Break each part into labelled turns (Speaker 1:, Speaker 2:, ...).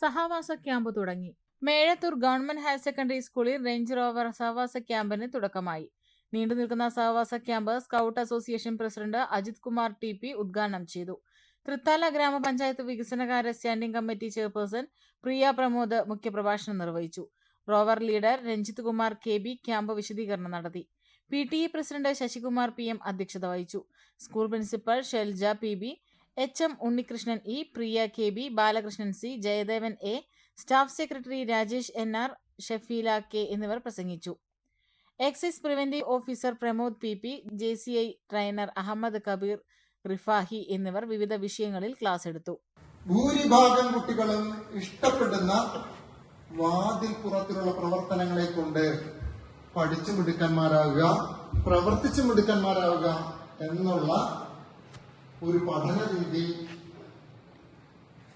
Speaker 1: സഹവാസ camp തുടങ്ങി. Mezhathur government higher secondary സ്കൂളിൽ range rover സഹവാസ ക്യാമ്പിന് തുടക്കമായി. നീണ്ടു നിൽക്കുന്ന സഹവാസ camp scout association president Ajith Kumar T P ഉദ്ഘാടനം ചെയ്തു. തൃത്താല ഗ്രാമപഞ്ചായത്ത് വികസനകാര്യ standing committee chairperson Priya Pramod മുഖ്യപ്രഭാഷണം നിർവഹിച്ചു. Rover leader Ranjith Kumar K B camp വിശദീകരണം നടത്തി. P T E president Sasikumar P M അധ്യക്ഷത വഹിച്ചു. School principal Shelja P B H M Unnikrishnan E Priya K B Balakrishnan C Jayadevan A staff secretary Rajesh N R Shafeela K എന്നിവർ പ്രസംഗിച്ചു. Excise preventive officer Pramod P P J C I trainer Ahammed Kabeer Rifahi എന്നിവർ വിവിധ വിഷയങ്ങളിൽ class എടുത്തു.
Speaker 2: ഭൂരിഭാഗം കുട്ടികളും ഇഷ്ടപ്പെടുന്ന വാതിൽ പുറത്തുള്ള പ്രവർത്തനങ്ങളെ കൊണ്ട് പഠിച്ചു മിടുക്കന്മാരാകുക പ്രവർത്തിച്ചു മിടുക്കന്മാരാകുക എന്നുള്ള ഒരു പഠന രീതി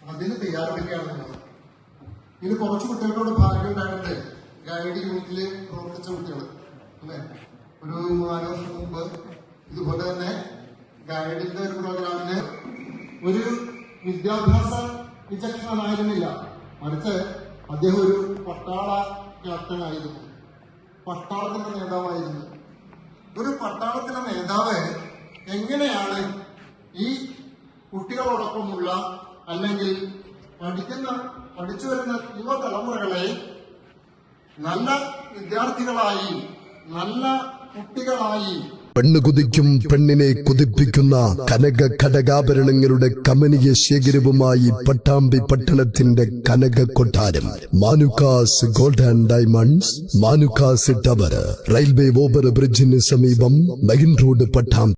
Speaker 2: അതിന് തയ്യാറെടുക്കുകയാണ് നമ്മൾ കുറച്ച് കുട്ടികളോട് ഭാഗ്യം ഗൈഡ് യൂണിറ്റിൽ പ്രവർത്തിച്ച കുട്ടികൾ അല്ലേ? ഒരു നാല് വർഷം മുമ്പ് ഇതുപോലെ തന്നെ ഗൈഡിന്റെ ഒരു പ്രോഗ്രാമിന് ഒരു വിദ്യാഭ്യാസ വിചക്ഷണനായിരുന്നില്ല മറിച്ച് അദ്ദേഹം ഒരു പട്ടാള ക്യാപ്റ്റൻ ആയിരുന്നു. പട്ടാളത്തിന്റെ നേതാവായിരുന്നു. ഒരു പട്ടാളത്തിലെ നേതാവ് എങ്ങനെയാണ് അല്ലെങ്കിൽ പഠിക്കുന്ന പഠിച്ചു വരുന്ന യുവതലമുറകളെ നല്ല വിദ്യാർത്ഥികളായി നല്ല കുട്ടികളായി
Speaker 3: പെണ്ണ് കുതിക്കും പെണ്ണിനെ കുതിപ്പിക്കുന്ന കനക ഘടകാഭരണങ്ങളുടെ കമനീയ ശേഖരവുമായി പട്ടാമ്പി പട്ടണത്തിന്റെ കനക കൊട്ടാരം. Manukkas gold and diamonds Manukkas tower. Railway over ബ്രിഡ്ജിന് സമീപം മെയിൻ റോഡ് പട്ടാമ്പി.